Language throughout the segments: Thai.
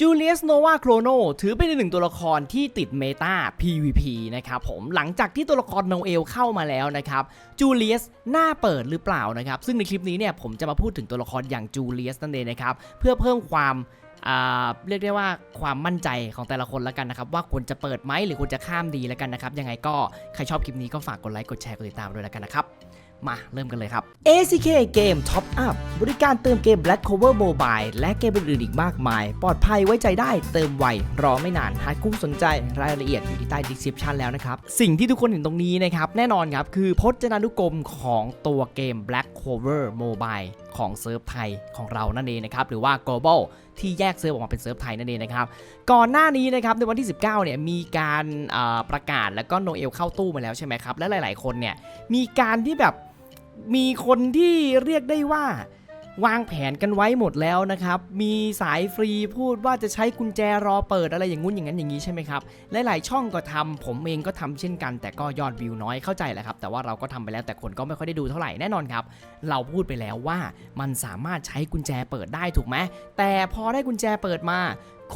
จูเลียสโนวาโครโนถือเป็นหนึ่งตัวละครที่ติดเมตา PVP นะครับผมหลังจากที่ตัวละครโนเอลเข้ามาแล้วนะครับจูเลียสหน้าเปิดหรือเปล่านะครับ ซึ่งในคลิปนี้เนี่ยผมจะมาพูดถึงตัวละครอย่างจูเลียสนั่นเองนะครับเพื่อเพิ่มความเรียกได้ว่าความมั่นใจของแต่ละคนแล้วกันนะครับ ว่าควรจะเปิดไหมหรือควรจะข้ามดีแล้วกันนะครับ ยังไงก็ใครชอบคลิปนี้ก็ฝากกดไลค์กดแชร์กดติดตามด้วยแล้วกันนะครับ มาเริ่มกันเลยครับ ACK Game Top Up บริการเติมเกม Black Cover Mobile และเกมอื่นๆอีกมากมาย ปลอดภัยไว้ใจได้เติมไว รอไม่นาน หากคุณสนใจรายละเอียดอยู่ที่ใต้ description แล้วนะครับ สิ่งที่ทุกคนเห็นตรงนี้นะครับ แน่นอนครับ คือพจนานุกรมของตัวเกม Black Cover Mobile ของเซิร์ฟไทยของเรานั่นเองนะครับ หรือว่า Global ที่แยกเซิร์ฟออกมาเป็นเซิร์ฟไทยนั่นเองนะครับ ก่อนหน้านี้นะครับในวันที่ 19เนี่ยมีการประกาศแล้วก็โนเอลเข้าตู้มาแล้วใช่ไหมครับ และหลาย ๆ คนเนี่ยมีการที่แบบ มีคนที่เรียกได้ว่าวางแผนกันไว้หมดแล้วนะครับ มีสายฟรีพูดว่าจะใช้กุญแจรอเปิดอะไรอย่างงู้นอย่างนั้นอย่างนี้ใช่ไหมครับ หลายๆช่องก็ทำผมเองก็ทำเช่นกัน แต่ก็ยอดวิวน้อยเข้าใจแหละครับ แต่ว่าเราก็ทำไปแล้วแต่คนก็ไม่ค่อยได้ดูเท่าไหร่แน่นอนครับ เราพูดไปแล้วว่ามันสามารถใช้กุญแจเปิดได้ถูกไหมแต่พอได้กุญแจเปิดมา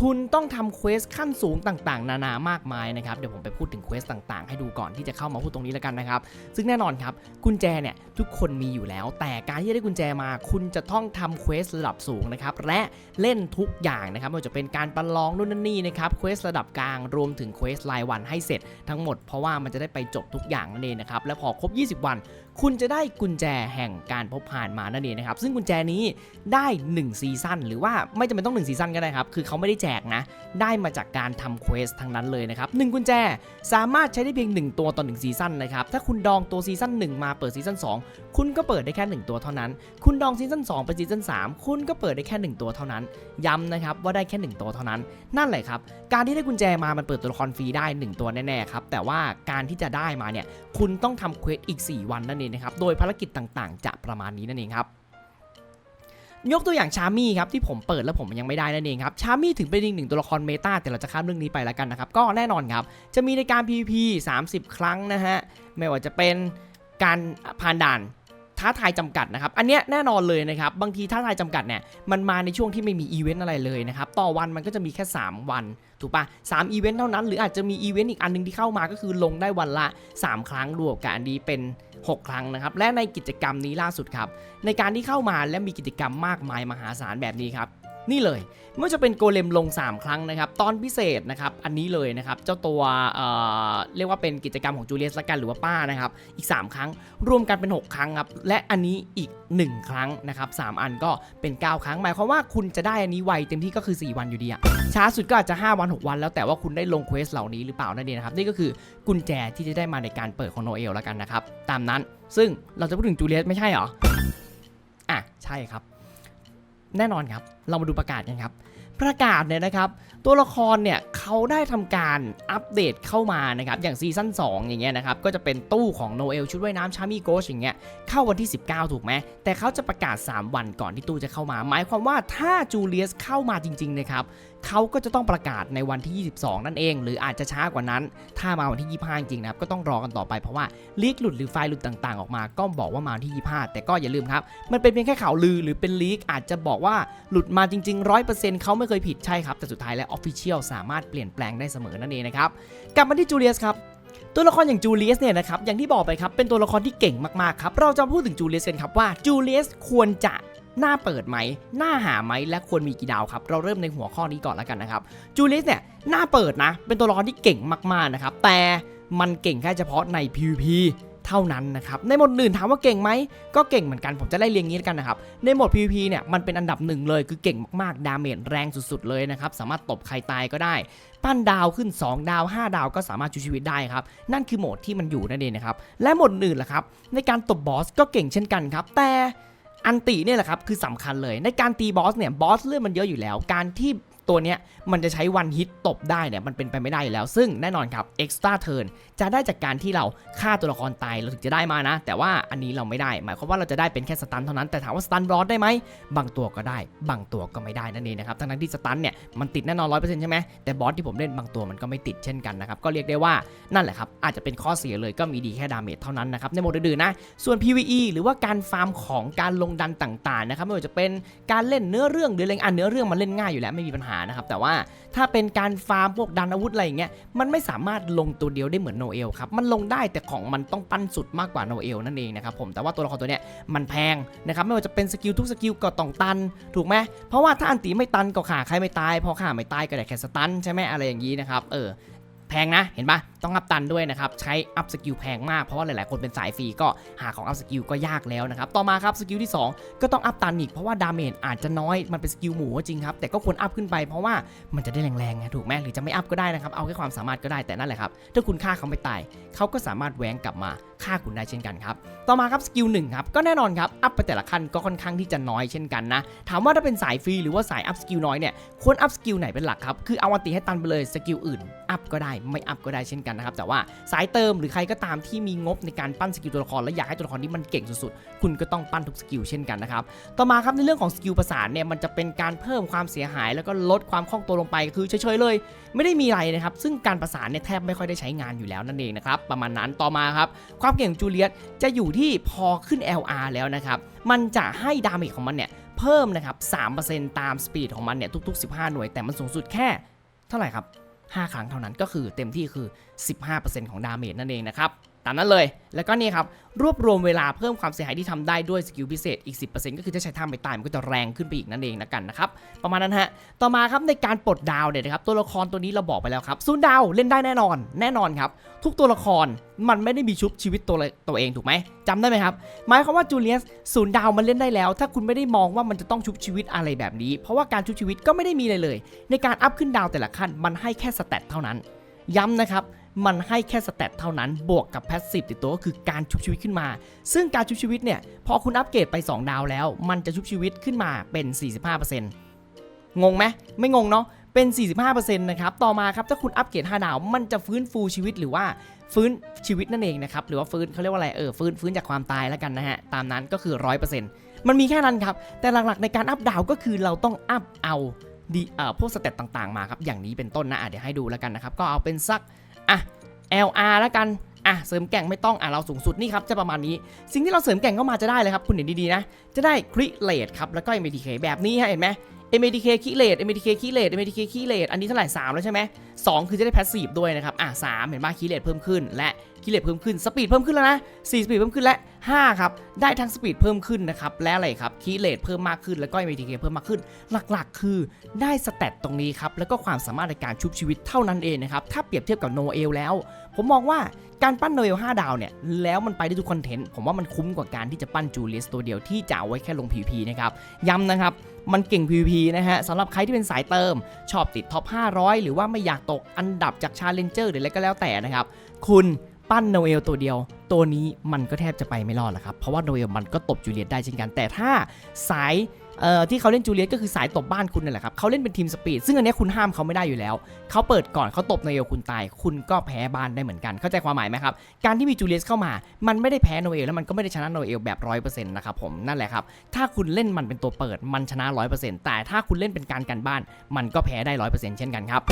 คุณต้องทำเควสขั้นสูงต่างๆ นานามากมายนะครับ เดี๋ยวผมไปพูดถึงเควสต่างๆ ให้ดูก่อนที่จะเข้ามาพูดตรงนี้แล้วกันนะครับ ซึ่งแน่นอนครับ กุญแจเนี่ยทุกคนมีอยู่แล้ว แต่การที่ได้กุญแจมา คุณจะต้องทำเควสระดับสูงนะครับ และเล่นทุกอย่างนะครับไม่ว่าจะเป็นการประลองนู่นนั่นนี่นะครับ เควสระดับกลาง รวมถึงเควสรายวันให้เสร็จทั้งหมด เพราะว่ามันจะได้ไปจบทุกอย่างนั่นเองนะครับ และพอครบ 20 วัน คุณจะได้กุญแจแห่งการพบผ่านมานั่นเองนะครับ ซึ่งกุญแจนี้ได้ 1 ซีซั่นหรือว่าไม่จำเป็นต้อง 1 ซีซั่นก็ได้ครับ คือเขาไม่ได้แจกนะ ได้มาจากการทำเควสทั้งนั้นเลยนะครับหนึ่งกุญแจสามารถใช้ได้เพียง 1 ตัวต่อ1ซีซั่นนะครับ ถ้าคุณดองตัวซีซั่น1 มาเปิดซีซั่น2 คุณก็เปิดได้แค่ 1 ตัวเท่านั้น คุณดองซีซั่น2ไปซีซั่น3 คุณก็เปิดได้แค่ 1 ตัวเท่านั้น ย้ำนะครับว่าได้แค่ 1 ตัวเท่านั้น นั่นแหละครับ การที่ได้กุญแจมามันเปิดตัวละครฟรีได้ 1 ตัวแน่ๆครับ แต่ว่าการที่จะได้มาเนี่ย คุณต้องทำเควสอีก 4 วันนั่นเองนะครับ โดยภารกิจต่างๆ จะประมาณนี้นั่นเองครับยกตัวอย่างชามี่ครับที่ผมเปิดแล้วผมยังไม่ได้นั่นเองครับชามี่ถึงเป็นอีกหนึ่งตัวละครเมตาแต่เราจะข้ามเรื่องนี้ไปแล้วกันนะครับ ก็แน่นอนครับ จะมีในการ PVP 30 ครั้งนะฮะ ไม่ว่าจะเป็นการผ่านด่าน ท้าทายจำกัดนะครับ อันเนี้ยแน่นอนเลยนะครับ บางทีท้าทายจำกัดเนี่ย มันมาในช่วงที่ไม่มีอีเวนต์อะไรเลยนะครับ ต่อวันมันก็จะมีแค่ 3 วัน ถูกปะสามอีเวนต์เท่านั้น หรืออาจจะมีอีเวนต์อีกอันหนึงที่เข้ามาก็คือลงได้วันละ 3 ครั้งรวมกับอันนี้เป็น 6 ครั้งนะครับ และในกิจกรรมนี้ล่าสุดครับ ในการที่เข้ามาและมีกิจกรรมมากมายมหาศาลแบบนี้ครับ นี่เลยไม่ว่าจะเป็นโกเลมลง 3 ครั้งนะครับตอนพิเศษนะครับอันนี้เลยนะครับเจ้าตัวเเรียกว่าเป็นกิจกรรมของจูเลียสละกันหรือว่าป้านะครับอีก 3 ครั้งรวมกันเป็น 6 ครั้งครับและอันนี้อีก 1 ครั้งนะครับ3อันก็เป็น 9 ครั้ง หมายความว่าคุณจะได้อันนี้ไวเต็มที่ก็คือ 4 วันอยู่ดีอะช้าสุดก็อาจจะ 5 วัน 6 วัน แล้วแต่ว่าคุณได้ลงเควสเหล่านี้หรือเปล่านั่นเองนะครับนี่ก็คือกุญแจที่จะได้มาในการเปิดของโนเอลแล้วกันนะครับตามนั้นซึ่งเราจะพูดถึงจูเลียสไม่ใช่เหรออะใช่ครับ แน่นอนครับ เรามาดูประกาศกันครับ ประกาศเนี่ยนะครับ ตัวละครเนี่ยเขาได้ทำการอัปเดตเข้ามานะครับ อย่างซีซั่น2 อย่างเงี้ยนะครับ ก็จะเป็นตู้ของโนเอลชุดว่ายน้ำชามีโกชอย่างเงี้ย เข้าวันที่ 19 ถูกไหม แต่เขาจะประกาศ 3 วันก่อนที่ตู้จะเข้ามา หมายความว่าถ้าจูเลียสเข้ามาจริงๆนะครับเขาก็จะต้องประกาศในวันที่ 22 นั่นเอง หรืออาจจะช้ากว่านั้น ถ้ามาวันที่ 25 จริงนะครับ ก็ต้องรอกันต่อไป เพราะว่าลีกหลุดหรือไฟล์หลุดต่างๆ ออกมา ก็บอกว่ามาวันที่ 25 แต่ก็อย่าลืมครับ มันเป็นเพียงแค่ข่าวลือหรือเป็นลีกอาจจะบอกว่าหลุดมาจริง ๆ 100%เขาไม่เคยผิดใช่ครับ แต่สุดท้ายแล้วออฟฟิเชียลสามารถเปลี่ยนแปลงได้เสมอนั่นเองนะครับ กลับมาที่จูเลียสครับตัวละครอย่างจูเลียสเนี่ยนะครับอย่างที่บอกไปครับเป็นตัวละครที่เก่งมากๆครับเราจะพูดถึงจูเลียสกันครับว่าจูเลียสควรจะ น้าเปิดไหมน้าหาไหมและควรมีกี่ดาวครับ เราเริ่มในหัวข้อนี้ก่อนแล้วกันนะครับจูเลสเนี่ยน้าเปิดนะ เป็นตัวละครที่เก่งมากๆนะครับแต่มันเก่งแค่เฉพาะใน PVP เท่านั้นนะครับในโหมดอื่นถามว่าเก่งไหมก็เก่งเหมือนกันผมจะไล่เรียงงี้กันนะครับในโหมด PVP เนี่ยมันเป็นอันดับหนึ่งเลยคือเก่งมากๆดาเมจแรงสุดๆเลยนะครับสามารถตบใครตายก็ได้ ปั้นดาวขึ้น 2 ดาว 5 ดาวก็สามารถชูชีวิตได้ครับนั่นคือโหมดที่มันอยู่นั่นเองนะครับและโหมดอื่นล่ะครับในการตบบอสก็เก่งเช่นกันครับแต่ อันติเนี่ยแหละครับคือสำคัญเลยในการตีบอสเนี่ยบอสเลือดมันเยอะอยู่แล้ว การที่ ตัวเนี้ยมันจะใช้วันฮิตตบได้เนี่ยมันเป็นไปไม่ได้อยู่แล้ว ซึ่งแน่นอนครับ extra turn จะได้จากการที่เราฆ่าตัวละครตายเราถึงจะได้มานะ แต่ว่าอันนี้เราไม่ได้ หมายความว่าเราจะได้เป็นแค่สตันเท่านั้นแต่ถามว่าสตันบอสได้ไหมบางตัวก็ได้ บางตัวก็ไม่ได้นั่นเองนะครับทั้งนั้นที่สตันเนี่ยมันติดแน่นอนร้อยเปอร์เซ็นต์ใช่ไหมแต่บอสที่ผมเล่นบางตัวมันก็ไม่ติดเช่นกันนะครับก็เรียกได้ว่านั่นแหละครับอาจจะเป็นข้อเสียเลยก็มีดีแค่ดาเมจเท่านั้นนะครับในโหมดอื่นๆนะส่วน PVE หรือว่าการฟาร์มของการลงดันต่างๆนะครับไม่ว่าจะเป็นการเล่นเนื้อเรื่องหรืออะไรอะเนื้อเรื่องมันเล่นง่ายอยู่แล้วไม่มีปัญหานะครับแต่ว่าถ้าเป็นการฟาร์มพวกดันอาวุธอะไรอย่างเงี้ยมันไม่สามารถลงตัวเดียวได้เหมือนโนเอลครับมันลงได้แต่ของมันต้องปั้นสุดมากกว่าโนเอลนั่นเองนะครับผมแต่ว่าตัวละครตัวเนี้ยมันแพงนะครับไม่ว่าจะเป็นสกิลทุกสกิลก็ต้องตันถูกไหมเพราะว่าถ้าอันตีไม่ตันก็ขาใครไม่ตายพอขาไม่ตายก็ได้แค่สตันใช่ไหมอะไรอย่างนี้นะครับเออ แพงนะ เห็นปะต้องอัพตันด้วยนะครับ ใช้อัพสกิลแพงมาก เพราะว่าหลายๆ คนเป็นสายฟรีก็หาของอัพสกิลก็ยากแล้วนะครับ ต่อมาครับสกิลที่ 2 ก็ต้องอัพตันอีกเพราะว่าดาเมจอาจจะน้อยมันเป็นสกิลหมูจริงครับ แต่ก็ควรอัพขึ้นไปเพราะว่ามันจะได้แรงๆไงถูกไหมหรือจะไม่อัพก็ได้นะครับ เอาแค่ความสามารถก็ได้แต่นั่นแหละครับถ้าคุณฆ่าเขาไม่ตายเขาก็สามารถแหวงกลับมาฆ่าคุณได้เช่นกันครับ ต่อมาครับสกิลหนึ่งครับ ก็แน่นอนครับ อัพไปแต่ละขั้นก็ค่อนข้างที่จะน้อยเช่นกันนะ ถามว่าถ้าเป็นสายฟรีหรือว่าสายอัพสกิลน้อยเนี่ย ควรอัพสกิลไหนเป็นหลักครับ คือเอาอันติให้ตันไปเลยสกิลอื่น อัพก็ได้ไม่อัพก็ได้เช่นกันนะครับแต่ว่าสายเติมหรือใครก็ตามที่มีงบในการปั้นสกิลตัวละครและอยากให้ตัวละครนี้มันเก่งสุดๆคุณก็ต้องปั้นทุกสกิลเช่นกันนะครับต่อมาครับในเรื่องของสกิลประสานเนี่ยมันจะเป็นการเพิ่มความเสียหาย แล้วก็ลดความคล่องตัวลงไปคือเฉยๆเลย ไม่ได้มีอะไรนะครับซึ่งการประสานเนี่ยแทบไม่ค่อยได้ใช้งานอยู่แล้วนั่นเองนะครับประมาณนั้นต่อมาครับความเก่งของจูเลียตจะอยู่ที่พอขึ้น LR แล้วนะครับมันจะให้ดาเมจของมันเนี่ยเพิ่มนะครับ3%ตามสปีดของมันเนี่ยทุก ๆ 15 หน่วยแต่มันสูงสุดแค่เท่าไหร่ครับ 5 ครั้งเท่านั้นก็คือเต็มที่คือ 15%ของดาเมจนั่นเองนะครับามนั้นเลย แล้วก็นี่ครับ รวบรวมเวลาเพิ่มความเสียหายที่ทำได้ด้วยสกิลพิเศษอีก 10%ก็คือถ้าใช้ท่าไม่ตายมันก็จะแรงขึ้นไปอีกนั่นเองนะกันนะครับประมาณนั้นฮะต่อมาครับในการปลดดาวเนี่ยนะครับตัวละครตัวนี้เราบอกไปแล้วครับศูนดาวเล่นได้แน่นอน แน่นอนครับทุกตัวละครมันไม่ได้มีชุบชีวิตตัวตัวเองถูกไหมจำได้ไหมครับหมายความว่าจูเลียสศูนย์ดาวมันเล่นได้แล้ว ถ้าคุณไม่ได้มองว่ามันจะต้องชุบชีวิตอะไรแบบนี้ เพราะว่าการชุบชีวิตก็ไม่ได้มีเลยเลย ในการอัพขึ้นดาวแต่ละขั้นมันให้แค่สเตตเท่านั้น ย้ำนะครับ มันให้แค่สเตตเท่านั้นบวกกับแพสซีฟติดตัวก็คือการชุบชีวิตขึ้นมา ซึ่งการชุบชีวิตเนี่ยพอคุณอัปเกรดไป 2 ดาวแล้ว มันจะชุบชีวิตขึ้นมาเป็น 45%งงไหมไม่งงเนาะเป็น 45%นะครับ ต่อมาครับ ถ้าคุณอัปเกรด5ดาว มันจะฟื้นฟูชีวิตหรือว่าฟื้นชีวิตนั่นเองนะครับ หรือว่าฟื้นเขาเรียกว่าอะไร เออ ฟื้นฟื้นจากความตายแล้วกันนะฮะ ตามนั้นก็คือ 100%มันมีแค่นั้นครับ แต่หลักๆในการอัพดาวก็คือเราต้องอัพเอาดีเอ่อพวกสเตตต่างๆมาครับ อย่างนี้เป็นต้นนะะเดี๋ยวให้ดูแล้วกันนะครับ ก็เอาเป็นสัก อะ LR แล้วกัน อะ เสริมแก่งไม่ต้อง อะ เราสูงสุดนี่ครับ จะประมาณนี้ สิ่งที่เราเสริมแก่งเข้ามาจะได้เลยครับ คุณเห็นดีๆนะ จะได้คริเลตครับ แล้วก็ MTK แบบนี้ฮะเห็นไหม MTK คิเลต MTK คิเลต MTK คิเลตอันนี้เท่าไหร่3แล้วใช่ไหม2คือจะได้แพสซีฟด้วยนะครับ อะ3เห็นป่ะคิเลตเพิ่มขึ้น และคิเลตเพิ่มขึ้น สปีดเพิ่มขึ้นแล้วนะ4สปีดเพิ่มขึ้นและ5ครับ ได้ทั้งสปีดเพิ่มขึ้นนะครับ และอะไรครับคิเลตเพิ่มมากขึ้น แล้วก็ MTK เพิ่มมากขึ้น หลักๆ คือได้สเตตตรงนี้ครับ แล้วก็ความสามารถในการชุบชีวิตเท่านั้นเองนะครับ ถ้าเปรียบเทียบกับโนเอลแล้ว ผมมองว่าการปั้นโนเอล5ดาวเนี่ย แล้วมันไปได้ทุกคอนเทนต์ ผมว่ามันคุ้มกว่าการที่จะปั้นจูเลียสตัวเดียวที่จะเอาไว้แค่ลง PP นะครับ ย้ำนะครับมันเก่ง PVP นะฮะสำหรับใครที่เป็นสายเติม ชอบติดท็อป 500 หรือว่าไม่อยากตกอันดับจากชาเลนเจอร์หรืออะไรก็แล้วแต่นะครับ คุณปั้นโนเอลตัวเดียว ตัวนี้มันก็แทบจะไปไม่รอดแล้วครับ เพราะว่าโนเอลมันก็ตบจูเลียตได้เช่นกันแต่ถ้าสาย เอ่อที่เขาเล่นจูเลียสก็คือสายตบบ้านคุณนั่นแหละครับเขาเล่นเป็นทีมสปีดซึ่งอันนี้คุณห้ามเขาไม่ได้อยู่แล้วเขาเปิดก่อนเขาตบโนเอลคุณตาย คุณก็แพ้บ้านได้เหมือนกันเข้าใจความหมายไหมครับการที่มีจูเลียสเข้ามา มันไม่ได้แพ้โนเอลแล้วมันก็ไม่ได้ชนะโนเอลแบบร้อยเปอร์เซ็นต์นะครับผมนั่นแหละครับถ้าคุณเล่นมันเป็นตัวเปิดมันชนะร้อยเปอร์เซ็นต์แต่ถ้าคุณเล่นเป็นการกันบ้าน มันก็แพ้ได้ร้อยเปอร์เซ็นต์เช่นกันครับ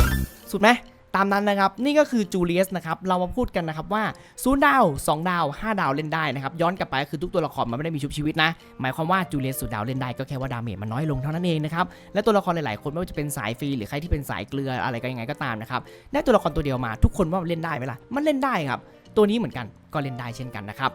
สุดไหม ตามนั้นนะครับ นี่ก็คือจูเลียสนะครับเรามาพูดกันนะครับว่าศูนย์ดาว2ดาว 5 ดาวเล่นได้นะครับย้อนกลับไปก็คือทุกตัวละครมันไม่ได้มีชุบชีวิตนะ หมายความว่าจูเลียสศูนย์ดาวเล่นได้ก็แค่ว่าดาเมจมันน้อยลงเท่านั้นเองนะครับและตัวละครหลายๆ คนไม่ว่าจะเป็นสายฟรีหรือใครที่เป็นสายเกลืออะไรก็ยังไงก็ตามนะครับได้ตัวละครตัวเดียวมาทุกคนว่ามันเล่นได้ไหมล่ะมันเล่นได้ครับตัวนี้เหมือนกันก็เล่นได้เช่นกันนะครับ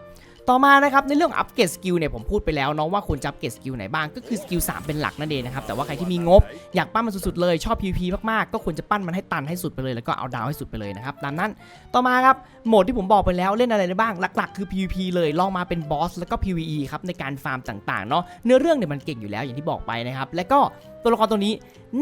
ต่อมานะครับในเรื่องอัปเกรดสกิลเนี่ยผมพูดไปแล้วเนาะว่าควรจะอัปเกรดสกิลไหนบ้างก็คือสกิล3เป็นหลักนั่นเองนะครับแต่ว่าใครที่มีงบอยากปั้นมันสุดๆเลยชอบ PVP มากๆก็ควรจะปั้นมันให้ตันให้สุดไปเลยแล้วก็เอาดาวให้สุดไปเลยนะครับตามนั้นต่อมาครับโหมดที่ผมบอกไปแล้วเล่นอะไรได้บ้างหลักๆ คือ PVP เลยลองมาเป็นบอสแล้วก็ PVE ครับในการฟาร์มต่างๆเนาะเนื้อเรื่องเนี่ยมันเก่งอยู่แล้วอย่างที่บอกไปนะครับและก็ตัวละครตัวนี้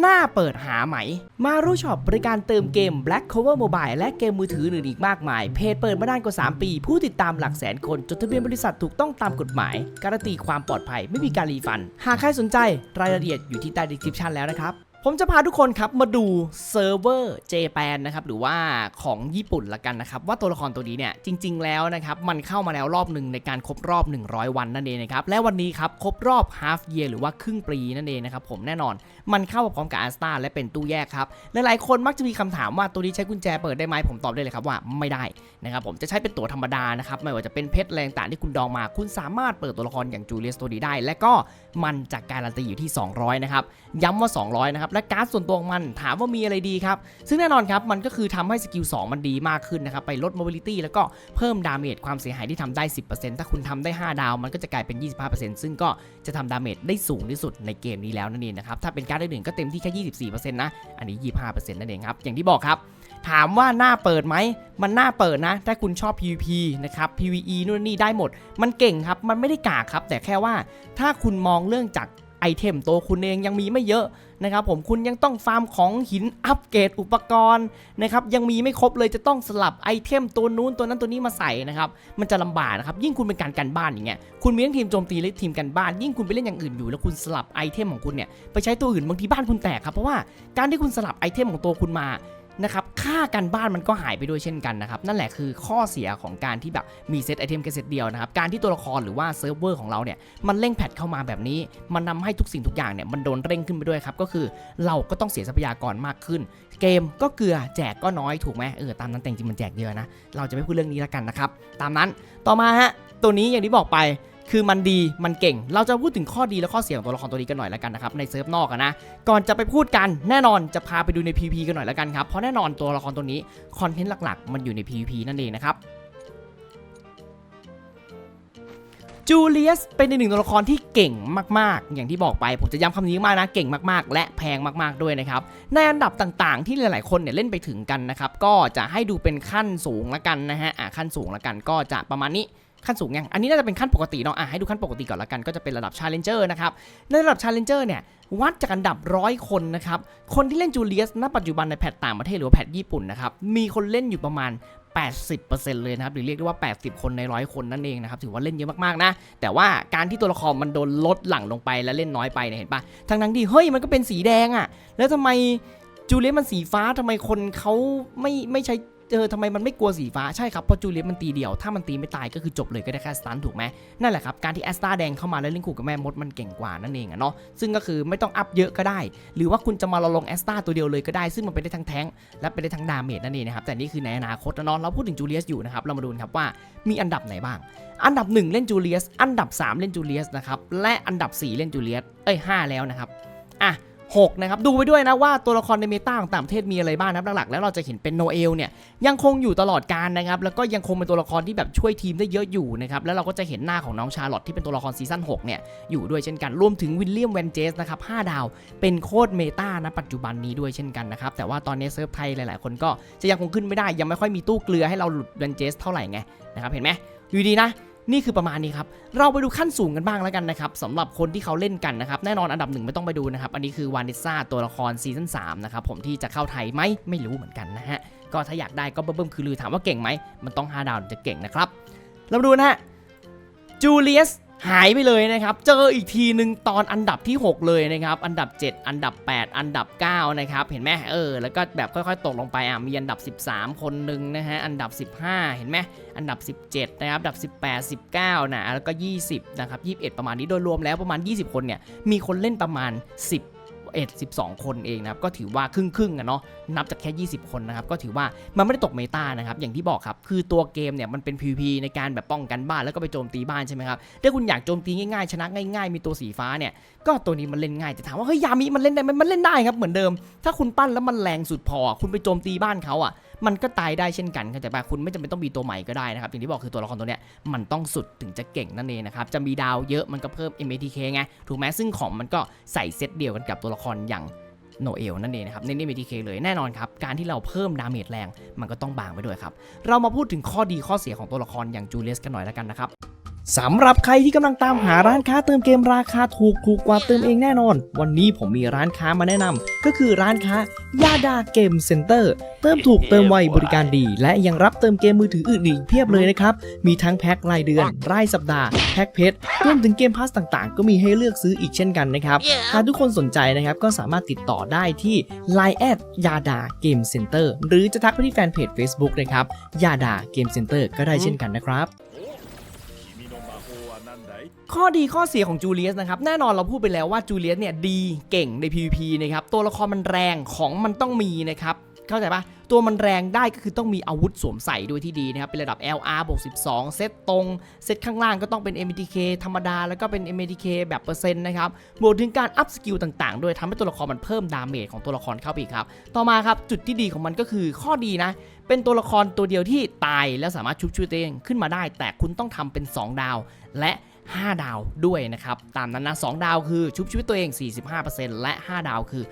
น่าเปิดหาไหม มารู้ช็อปบริการเติมเกม Black Cover Mobile และเกมมือถืออื่นอีกมากมาย เพจเปิดมานานกว่า 3 ปี ผู้ติดตามหลักแสนคนจดทะเบียนบริษัทถูกต้องตามกฎหมาย การันตีความปลอดภัยไม่มีการรีฟัน หากใครสนใจรายละเอียดอยู่ที่ใต้ดีคริปชันแล้วนะครับ ผมจะพาทุกคนครับมาดูเซิร์ฟเวอร์เจแปนนะครับหรือว่าของญี่ปุ่นละกันนะครับ ว่าตัวละครตัวนี้เนี่ยจริง ๆ แล้วนะครับมันเข้ามาแล้วรอบหนึ่งในการครบรอบ 100 วันนั่นเองนะครับและวันนี้ครับครบรอบ half year หรือว่าครึ่งปีนั่นเองนะครับผมแน่นอน มันเข้ามาพร้อมกับ a s t a และเป็นตู้แยกครับหลายๆคนมักจะมีคำถามว่าตัวนี้ใช้กุญแจเปิดได้ไหมผมตอบได้เลยครับว่าไม่ได้นะครับผมจะใช้เป็นตัวธรรมดานะครับไม่ว่าจะเป็นเพชรแรงต่างที่คุณดองมา คุณสามารถเปิดตัวละครอย่างจูเลียสตัวนี้ได้ และก็มันจะการันตีอยู่ที่ 200 นะครับย้ำว่า 200 นะครับและการ์ดส่วนตัวของมันถามว่ามีอะไรดีครับซึ่งแน่นอนครับมันก็คือทำให้สกิล2มันดีมากขึ้นนะครับไปลด mobility แล้วก็เพิ่มดาเมจความเสียหายที่ทำได้ 10%ถ้าคุณทำได้ 5 ดาว มันก็จะกลายเป็น 25%ซึ่งก็จะทำดาเมจได้สูงที่สุดในเกมนี้แล้วนั่นเองนะครับถ้าเป็นการได้หนึ่งก็เต็มที่แค่24%นะอันนี้ 25%นั่นเองครับอย่างที่บอกครับ ถามว่าหน้าเปิดไหมมันหน้าเปิดนะ ถ้าคุณชอบ PVP นะครับ PVE นู่นนี่ได้หมด มันเก่งครับมันไม่ได้กากครับ แต่แค่ว่าถ้าคุณมองเรื่องจาก ไอเทมตัวคุณเองยังมีไม่เยอะนะครับผมคุณยังต้องฟาร์มของหินอัปเกรดอุปกรณ์นะครับยังมีไม่ครบเลยจะต้องสลับไอเทมตัวนู้นตัวนั้นตัวนี้มาใส่นะครับมันจะลำบากนะครับยิ่งคุณเป็นการกันบ้านอย่างเงี้ยคุณมีทั้งทีมโจมตีและทีมกันบ้าน ยิ่งคุณไปเล่นอย่างอื่นอยู่ แล้วคุณสลับไอเทมของคุณเนี่ยไปใช้ตัวอื่นบางทีบ้านคุณแตกครับเพราะว่าการที่คุณสลับไอเทมของตัวคุณมา นะครับค่ากันบ้านมันก็หายไปด้วยเช่นกันนะครับนั่นแหละคือข้อเสียของการที่แบบมีเซตไอเทมแค่เซตเดียวนะครับการที่ตัวละครหรือว่าเซิร์ฟเวอร์ของเราเนี่ยมันเร่งแพทเข้ามาแบบนี้ มันนำให้ทุกสิ่งทุกอย่างเนี่ยมันโดนเร่งขึ้นไปด้วยครับก็คือเราก็ต้องเสียทรัพยากรมากขึ้น เกมก็เกลือแจกก็น้อยถูกไหมเออตามนั้นแต่จริงมันแจกเยอะนะเราจะไม่พูดเรื่องนี้แล้วกันนะครับตามนั้นต่อมาฮะตัวนี้อย่างที่บอกไป คือมันดีมันเก่ง เราจะพูดถึงข้อดีและข้อเสียของตัวละครตัวนี้กันหน่อยแล้วกันนะครับในเซิร์ฟนอกอะนะก่อนจะไปพูดกันแน่นอนจะพาไปดูใน PVP กันหน่อยแล้วกันครับเพราะแน่นอนตัวละครตัวนี้คอนเทนต์หลักๆ มันอยู่ใน PVP นั่นเองนะครับจูเลียสเป็นอีกหนึ่งตัวละครที่เก่งมากๆ อย่างที่บอกไป ผมจะย้ำคำนี้มากนะ เก่งมากๆ และแพงมากๆด้วยนะครับ ในอันดับต่างๆ ที่หลายๆ คนเนี่ยเล่นไปถึงกันนะครับ ก็จะให้ดูเป็นขั้นสูงละกันนะฮะขั้นสูงละกันก็จะประมาณนี้ ขั้นสูงยังอันนี้น่าจะเป็นขั้นปกติเนาะอะให้ดูขั้นปกติก่อนละกันก็จะเป็นระดับ Challenger นะครับในระดับ Challenger เนี่ยวัดจากอันดับร้อยคนนะครับคนที่เล่นจูเลียสณปัจจุบันในแพทต่างประเทศหรือว่าแพทญี่ปุ่นนะครับมีคนเล่นอยู่ประมาณ 80%เลยนะครับหรือเรียกได้ว่า 80 คนในร้อยคนนั่นเองนะครับถือว่าเล่นเยอะมากๆนะแต่ว่าการที่ตัวละครมันโดนลดหลั่งลงไปและเล่นน้อยไปเนี่ยเห็นปะทั้งนั้นที่เฮ้ยมันก็เป็นสีแดงอะแล้วทำไมจูเลียสมันสีฟ้าทำไมคนเขาไม่ไม่ใช้ เออทำไมมันไม่กลัวสีฟ้าใช่ครับเพราะจูเลียสมันตีเดี่ยว ถ้ามันตีไม่ตายก็คือจบเลยก็ได้แค่สตันถูกไหมนั่นแหละครับการที่แอสตาแดงเข้ามาแล้วเล่นคู่กับแม่มดมันเก่งกว่านั่นเองอะเนาะซึ่งก็คือไม่ต้องอัพเยอะก็ได้ หรือว่าคุณจะมาลงแอสตาตัวเดียวเลยก็ได้ ซึ่งมันเป็นได้ทั้งแท้งและเป็นได้ทั้งดาเมจนั่นเองนะครับแต่นี่คือในอนาคตนะเนาะเราพูดถึงจูเลียสอยู่นะครับเรามาดูครับว่ามีอันดับไหนบ้าง อันดับ 1 เล่นจูเลียสอันดับ 3 เล่นจูเลียสนะครับและอันดับ 4 เล่นจูเลียสเอ้ย5แล้วนะครับอะ 6นะครับดูไปด้วยนะว่าตัวละครในเมตาของต่างประเทศมีอะไรบ้างนะครับหลักๆแล้วเราจะเห็นเป็นโนเอลเนี่ยยังคงอยู่ตลอดการนะครับแล้วก็ยังคงเป็นตัวละครที่แบบช่วยทีมได้เยอะอยู่นะครับแล้วเราก็จะเห็นหน้าของน้องชาร์ลอตที่เป็นตัวละครซีซั่น6เนี่ยอยู่ด้วยเช่นกันรวมถึงวิลเลียมแวนเจสนะครับ5ดาวเป็นโคตรเมตานะปัจจุบันนี้ด้วยเช่นกันนะครับแต่ว่าตอนนี้เซิร์ฟไทยหลายๆ คนก็จะยังคงขึ้นไม่ได้ยังไม่ค่อยมีตู้เกลือให้เราหลุดแวนเจสเท่าไหร่ไงนะครับเห็นไหมอยู่ดีนะ นี่คือประมาณนี้ครับ เราไปดูขั้นสูงกันบ้างแล้วกันนะครับสำหรับคนที่เขาเล่นกันนะครับแน่นอนอันดับหนึ่งไม่ต้องไปดูนะครับ อันนี้คือวานิซ่าตัวละครซีซั่น3นะครับผมที่จะเข้าไทยไหมไม่รู้เหมือนกันนะฮะก็ถ้าอยากได้ก็เบิ่มๆคือลือถามว่าเก่งไหมมันต้อง5ดาวจะเก่งนะครับเรามาดูนะฮะจูเลียส หายไปเลยนะครับ เจออีกทีหนึ่งตอนอันดับที่ 6 เลยนะครับ อันดับ 7 อันดับ 8 อันดับ 9 นะครับ เห็นไหมเออ แล้วก็แบบค่อยๆ ตกลงไปอะ มีอันดับ 13 คนหนึ่งนะฮะ อันดับ 15 เห็นไหมอันดับ 17 นะครับ อันดับ 18 19 นะ แล้วก็ 20 นะครับ 21 ประมาณนี้ โดยรวมแล้วประมาณ 20 คนเนี่ย มีคนเล่นประมาณ 10 11 12 คนเองนะครับก็ถือว่าครึ่งครึ่งอะเนาะนับจากแค่ 20 คนนะครับก็ถือว่ามันไม่ได้ตกเมตานะครับอย่างที่บอกครับคือตัวเกมเนี่ยมันเป็น PVP ในการแบบป้องกันบ้านแล้วก็ไปโจมตีบ้านใช่ไหมครับถ้าคุณอยากโจมตีง่ายๆชนะง่ายๆ มีตัวสีฟ้าเนี่ยก็ตัวนี้มันเล่นง่ายแต่ถามว่าเฮ้ยยามิมันเล่นได้ไหมมันเล่นได้ครับเหมือนเดิม ถ้าคุณปั้นแล้วมันแรงสุดพอคุณไปโจมตีบ้านเขาอะ มันก็ตายได้เช่นกันเข้าใจป่ะคุณไม่จำเป็นต้องมีตัวใหม่ก็ได้นะครับอย่างที่บอกคือตัวละครตัวเนี้ยมันต้องสุดถึงจะเก่งนั่นเองนะครับจะมีดาวเยอะมันก็เพิ่ม MATK ไงถูกไหมซึ่งของมันก็ใส่เซตเดียวกันกับตัวละครอย่างโนเอลนั่นเองนะครับใน MATK เลยแน่นอนครับการที่เราเพิ่มดาเมจแรงมันก็ต้องบางไปด้วยครับ เรามาพูดถึงข้อดีข้อเสียของตัวละครอย่างจูเลียสกันหน่อยแล้วกันนะครับ สำหรับใครที่กำลังตามหาร้านค้าเติมเกมราคาถูกถูกกว่าเติมเองแน่นอน วันนี้ผมมีร้านค้ามาแนะนำก็คือร้านค้ายาดาเกมเซ็นเตอร์เติมถูกเติมไวบริการดี และยังรับเติมเกมมือถืออื่นอีกเพียบเลยนะครับ มีทั้งแพ็ครายเดือน รายสัปดาห์ แพ็คเพชรรวมถึงเกมพาสต่างๆ ก็มีให้เลือกซื้ออีกเช่นกันนะครับหากทุกคนสนใจนะครับก็สามารถติดต่อได้ที่ Line แอดยาดาเกมเซ็นเตอร์หรือจะทักไปที่แฟนเพจ Facebook นะครับยาดาเกมเซ็นเตอร์ก็ได้เช่นกันนะครับ ข้อดีข้อเสียของจูเลียสนะครับแน่นอนเราพูดไปแล้วว่าจูเลียสเนี่ยดีเก่งใน PVP นะครับตัวละครมันแรงของมันต้องมีนะครับเข้าใจปะ ตัวมันแรงได้ก็คือต้องมีอาวุธสวมใส่ด้วยที่ดีนะครับเป็นระดับ LR บวก12 เซตตรง เซตข้างล่างก็ต้องเป็น MTK ธรรมดาแล้วก็เป็น MTK แบบเปอร์เซ็นต์นะครับบวกถึงการอัพสกิลต่างๆด้วยทำให้ตัวละครมันเพิ่มดาเมจของตัวละครเข้าไปอีกครับต่อมาครับจุดที่ดีของมันก็คือข้อดีนะเป็นตัวละครตัวเดียวที่ตายแล้วสามารถชุบช่วยตัวเองขึ้นมาได้ แต่คุณต้องทำเป็น 2 ดาว และ 5 ดาวด้วยนะครับ ตามนั้นนะ 2 ดาวคือชุบชีวิตตัวเอง 45%และ 5 ดาวคือ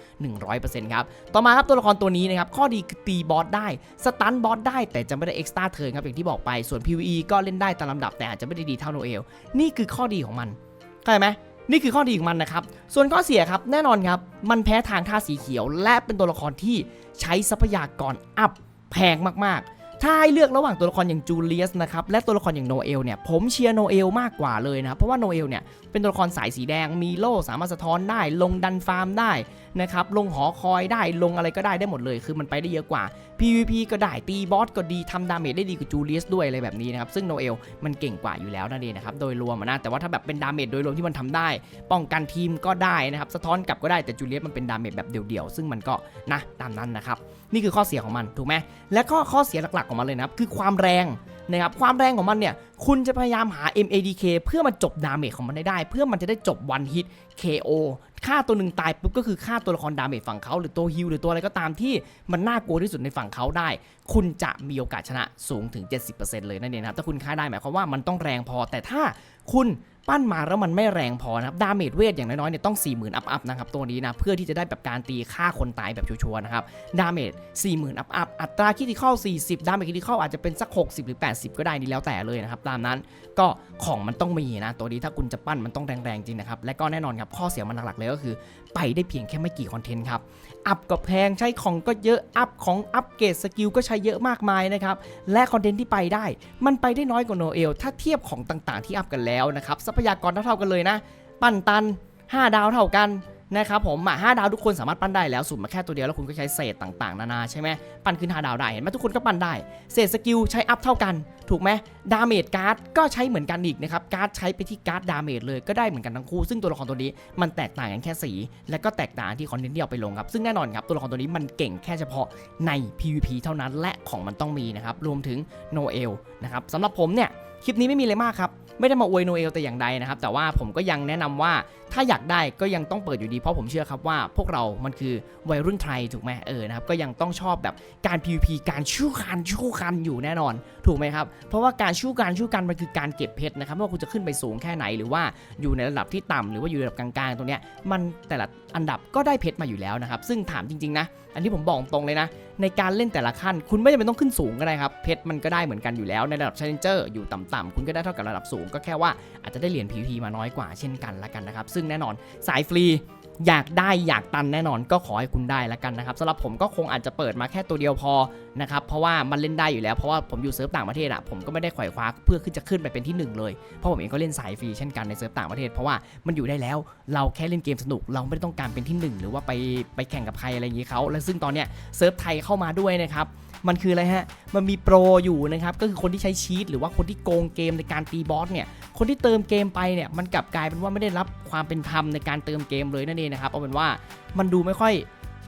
100%ครับ ต่อมาครับตัวละครตัวนี้นะครับ ข้อดีคือตีบอสได้ สตันบอสได้ แต่จะไม่ได้เอ็กซ์ต้าเทิร์นครับ อย่างที่บอกไป ส่วน PVE ก็เล่นได้ตามลำดับแต่อาจจะไม่ได้ดีเท่าโนเอล นี่คือข้อดีของมัน เข้าใจไหมนี่คือข้อดีของมันนะครับ ส่วนข้อเสียครับ แน่นอนครับ มันแพ้ทางท่าสีเขียว และเป็นตัวละครที่ใช้ทรัพยากรอัพแพงมากๆ ถ้าให้เลือกระหว่างตัวละครอย่างจูเลียสนะครับและตัวละครอย่างโนเอลเนี่ยผมเชียร์โนเอลมากกว่าเลยนะครับเพราะว่าโนเอลเนี่ยเป็นตัวละครสายสีแดงมีโล่สามารถสะท้อนได้ลงดันฟาร์มได้นะครับลงหอคอยได้ลงอะไรก็ได้ได้หมดเลย คือมันไปได้เยอะกว่า PVP ก็ได้ตีบอสก็ดีทำดาเมจได้ดีกว่าจูเลียสด้วยอะไรแบบนี้นะครับซึ่งโนเอลมันเก่งกว่าอยู่แล้วนั่นเองนะครับโดยรวมนะแต่ว่าถ้าแบบเป็นดาเมจโดยรวมที่มันทำได้ ป้องกันทีมก็ได้นะครับสะท้อนกลับก็ได้แต่จูเลียสมันเป็นดาเมจแบบเดี่ยวๆซึ่งมันก็นะตามนั้นนะครับนี่คือข้อเสียของมันถูกไหมและก็ข้อเสียหลักๆของมันเลยนะครับคือความแรง นะครับความแรงของมันเนี่ยคุณจะพยายามหา MADK เพื่อมาจบดาเมจของมันได้ เพื่อมันจะได้จบวันฮิต KO ฆ่าตัวหนึ่งตายปุ๊บก็คือฆ่าตัวละครดาเมจฝั่งเขาหรือตัวฮิลหรือตัวอะไรก็ตามที่มันน่ากลัวที่สุดในฝั่งเขาได้ คุณจะมีโอกาสชนะสูงถึง 70%เลยนั่นเองนะครับถ้าคุณฆ่าได้หมายความว่ามันต้องแรงพอแต่ถ้าคุณ ปั้นมาแล้วมันไม่แรงพอนะครับดาเมจเวทอย่างน้อยๆเนี่ยต้อง 40,000 อัพอัพนะครับตัวนี้นะเพื่อที่จะได้แบบการตีฆ่าคนตายแบบชัวร์ๆนะครับดาเมจ40,000 อัพอัพอัตราคิดที่เข้า40 ดาเมจคิดที่เข้าอาจจะเป็นสัก 60 หรือ 80 ก็ได้นี่แล้วแต่เลยนะครับตามนั้นก็ของมันต้องมีนะตัวนี้ถ้าคุณจะปั้นมันต้องแรงๆจริงนะครับและก็แน่นอนครับข้อเสียมันหลักๆเลยก็คือ ไปได้เพียงแค่ไม่กี่คอนเทนต์ครับอัพก็แพงใช้ของก็เยอะอัพของอัพเกรดสกิลก็ใช้เยอะมากมายนะครับและคอนเทนต์ที่ไปได้ มันไปได้น้อยกว่าโนเอลถ้าเทียบของต่างๆ ที่อัพกันแล้วนะครับทรัพพยากรเท่าๆกันเลยนะ ปั้นตัน 5 ดาวเท่ากันนะครับผมอะ5ดาวทุกคนสามารถปั้นได้แล้วสุ่มมาแค่ตัวเดียวแล้วคุณก็ใช้เศษต่างๆ นานาใช่ไหมปั้นขึ้น5ดาวได้เห็นไหมทุกคนก็ปั้นได้ เศษสกิลใช้อัพเท่ากัน ถูกไหมดาเมจการ์ดก็ใช้เหมือนกันอีกนะครับการ์ดใช้ไปที่การ์ดดาเมจเลยก็ได้เหมือนกันทั้งคู่ ซึ่งตัวละครตัวนี้มันแตกต่างกันแค่สี และก็แตกต่างที่คอนเทนต์ที่เอาไปลงครับซึ่งแน่นอนครับตัวละครตัวนี้มันเก่งแค่เฉพาะใน PVP เท่านั้นและของมันต้องมีนะครับรวมถึงโนเอลนะครับสำหรับผมเนี่ยคลิปนี้ไม่มีอะไรมากครับไม่ได้มาอวยโนเอลแต่อย่างใดนะครับแต่ว่าผมก็ยังแนะนำว่าถ้าอยากได้ก็ยังต้องเปิดอยู่ดีเพราะผมเชื่อครับว่าพวกเรามันคือวัยรุ่นไทยถูกไหมเออนะครับก็ยังต้องชอบแบบการ PVP การชู้คันชู้คันอยู่แน่นอน ถูกไหมครับเพราะว่าการชู้การชู้กันมันคือการเก็บเพชรนะครับว่าคุณจะขึ้นไปสูงแค่ไหนหรือว่าอยู่ในระดับที่ต่ำหรือว่าอยู่ในระดับกลางๆตรงเนี้ยมันแต่ละอันดับก็ได้เพชรมาอยู่แล้วนะครับซึ่งถามจริงๆนะอันที่ผมบอกตรงเลยนะในการเล่นแต่ละขั้น คุณไม่จำเป็นต้องขึ้นสูงก็ได้ครับเพชรมันก็ได้เหมือนกันอยู่แล้วในระดับ Challenger อยู่ต่ำๆคุณก็ได้เท่ากับระดับสูง ก็แค่ว่าอาจจะได้เหรียญ PVP มาน้อยกว่าเช่นกันละกันนะครับซึ่งแน่นอนสายฟรี อยากได้อยากตันแน่นอนก็ขอให้คุณได้ละกันนะครับสำหรับผมก็คงอาจจะเปิดมาแค่ตัวเดียวพอนะครับเพราะว่ามันเล่นได้อยู่แล้วเพราะว่าผมอยู่เซิร์ฟต่างประเทศอะผมก็ไม่ได้ขว่คว้าเพื่อขึ้นจะขึ้นไปเป็นที่หนึ่งเลยเพราะผมเองก็เล่นสายฟรีเช่นกันในเซิร์ฟต่างประเทศ เพราะว่ามันอยู่ได้แล้วเราแค่เล่นเกมสนุกเราไม่ได้ต้องการเป็นที่หนึ่งหรือว่าไปไปแข่งกับใครอะไรอย่างนี้เขาและซึ่งตอนเนี้ยเซิร์ฟไทยเข้ามาด้วยนะครับ มันคืออะไรฮะ มันมีโปรอยู่นะครับ ก็คือคนที่ใช้ชีตหรือว่าคนที่โกงเกมในการตีบอสเนี่ย คนที่เติมเกมไปเนี่ยมันกลับกลายเป็นว่าไม่ได้รับความเป็นธรรมในการเติมเกมเลยนั่นเองนะครับเอาเป็นว่ามันดูไม่ค่อย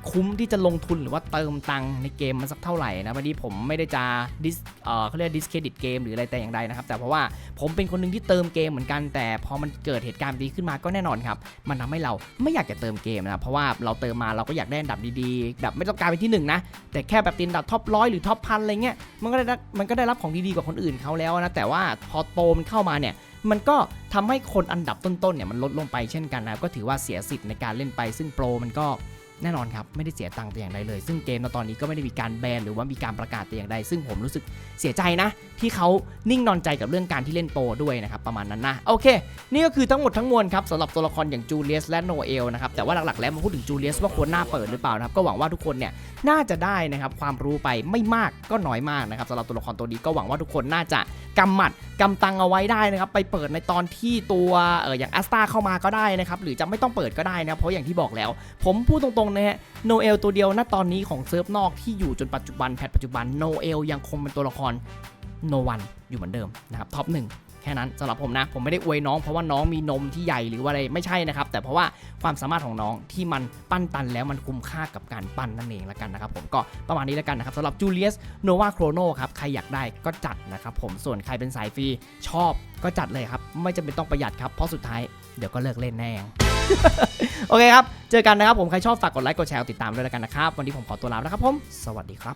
คุ้มที่จะลงทุนหรือว่าเติมตังในเกมมันสักเท่าไหร่นะวันนี้ผมไม่ได้จะดิสเออเขาเรียกดิสเครดิตเกมหรืออะไรแต่อย่างใดนะครับ แต่เพราะว่าผมเป็นคนหนึ่งที่เติมเกมเหมือนกัน แต่พอมันเกิดเหตุการณ์แบบนี้ขึ้นมาก็แน่นอนครับ มันทำให้เราไม่อยากจะเติมเกมนะเพราะว่าเราเติมมาเราก็อยากได้อันดับดีๆแบบไม่ต้องการเป็นที่หนึ่งนะแต่แค่แบบติดอันดับท็อปร้อยหรือท็อปพันอะไรเงี้ยมันก็ได้รับมันก็ได้รับของดีๆกว่าคนอื่นเขาแล้วนะแต่ว่าพอโตมันเข้ามาเนี่ยมันก็ทำให้คนอันดับต้นๆเนี่ยมันลดลงไปเช่นกันนะก็ถือว่าเสียสิทธิ์ในการเล่นไปซึ่งโปรมันก็ แน่นอนครับไม่ได้เสียตังค์แต่อย่างใดเลย ซึ่งเกมตอนนี้ก็ไม่ได้มีการแบนหรือว่ามีการประกาศแต่อย่างใด ซึ่งผมรู้สึกเสียใจนะ ที่เขานิ่งนอนใจกับเรื่องการที่เล่นโปรด้วยนะครับประมาณนั้นนะโอเค นี่ก็คือทั้งหมดทั้งมวลครับสำหรับตัวละครอย่างจูเลียสและโนเอลนะครับแต่ว่าหลักๆแล้วมาพูดถึงจูเลียสว่าควรหน้าเปิดหรือเปล่านะครับก็หวังว่าทุกคนเนี่ยน่าจะได้นะครับความรู้ไปไม่มากก็น้อยมากนะครับสำหรับตัวละครตัวนี้ก็หวังว่าทุกคนน่าจะกำหมัดกำตังเอาไว้ได้นะครับไปเปิดในตอนที่ตัวเอออย่างแอสตาเข้ามาก็ได้นะครับหรือจะไม่ต้องเปิดก็ได้นะเพราะอย่างที่บอกแล้ว ผมพูดตรงนะฮะโนเอลตัวเดียวณตอนนี้ของเซิร์ฟนอกที่อยู่จนปัจจุบันแพทปัจจุบันโนเอลยังคงเป็นตัวละครโนวันอยู่เหมือนเดิมนะครับท็อปหนึ่งแค่นั้นสำหรับผมนะ ผมไม่ได้อวยน้องเพราะว่าน้องมีนมที่ใหญ่หรือว่าอะไรไม่ใช่นะครับ แต่เพราะว่าความสามารถของน้องที่มันปั้นตันแล้วมันคุ้มค่ากับการปั้นนั่นเองละกันนะครับผมก็ประมาณนี้ล้วกันนะครับสำหรับจูเลียสโนวาโครโนครับใครอยากได้ก็จัดนะครับผมส่วนใครเป็นสายฟรีชอบก็จัดเลยครับ ไม่จำเป็นต้องประหยัดครับเพราะสุดท้ายเดี๋ยวก็เลิกเล่นแน่ โอเคครับ เจอกันนะครับผม ใครชอบฝากกดไลค์ กดแชร์ ติดตามด้วยแล้วกันนะครับ วันนี้ผมขอตัวลาแล้วครับผม สวัสดีครับ